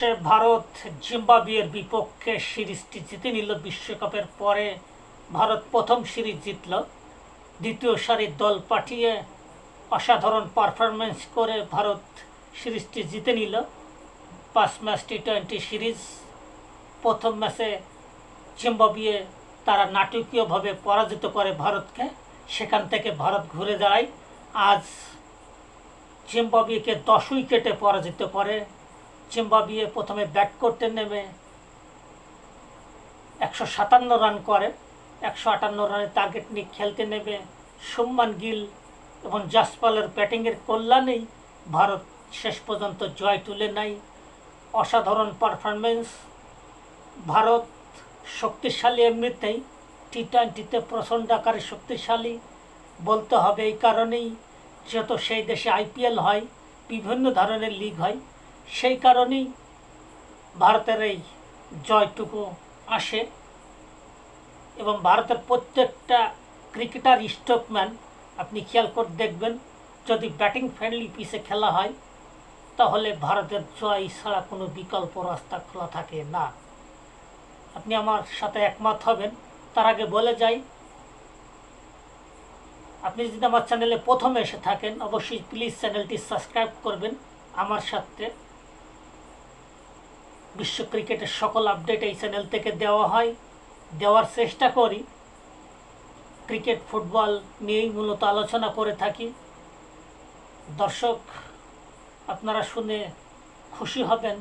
ভারত জিম্বাবুয়ের বিপক্ষে সিরিজটি জিতে নিল বিশ্বকাপের পরে। ভারত প্রথম সিরিজ জিতল। দ্বিতীয় সারির দল পাঠিয়ে অসাধারণ পারফরমেন্স করে ভারত সিরিজটি জিতে নিল। পাঁচ ম্যাচ টি টোয়েন্টি সিরিজ। প্রথম ম্যাচে জিম্বাবুয়ে তারা নাটকীয়ভাবে পরাজিত করে ভারতকে। সেখান থেকে ভারত ঘুরে দাঁড়ায়। আজ জিম্বাবুয়েকে দশ উইকেটে পরাজিত করে। জিম্বাবুয়ে প্রথমে ব্যাট করতে নেমে একশো সাতান্ন রান করে, একশো আটান্ন রানের টার্গেট নিয়ে খেলতে নেমে সুম্মান গিল এবং জাসপালের ব্যাটিংয়ের কল্যাণেই ভারত শেষ পর্যন্ত জয় তুলে নেয়। অসাধারণ পারফরমেন্স ভারত শক্তিশালী এমনিতেই টি টোয়েন্টিতে প্রচণ্ড আকারে শক্তিশালী বলতে হবে এই কারণেই, যেহেতু সেই দেশে আইপিএল হয়, বিভিন্ন ধরনের লিগ হয় সেই কারণেই ভারতের এই জয়টুকু আসে এবং ভারতের প্রত্যেকটা ক্রিকেটার স্ট্রোকম্যান আপনি খেয়াল করে দেখবেন, যদি ব্যাটিং ফ্রেন্ডলি পিসে খেলা হয়, তাহলে ভারতের জয় ছাড়া কোনো বিকল্প রাস্তা খোলা থাকে না। আপনি আমার সাথে একমত হবেন। তার আগে বলে যাই, আপনি যদি আমার চ্যানেলে প্রথমে এসে থাকেন, অবশ্যই প্লিজ চ্যানেলটি সাবস্ক্রাইব করবেন আমার সাথে। বিশ্ব ক্রিকেটের সকল আপডেট এই চ্যানেল থেকে দেওয়া হয়। দেওয়ার চেষ্টা করি। ক্রিকেট, ফুটবল নিয়েই মূলত আলোচনা করে থাকি। দর্শক, আপনারা শুনে খুশি হবেন।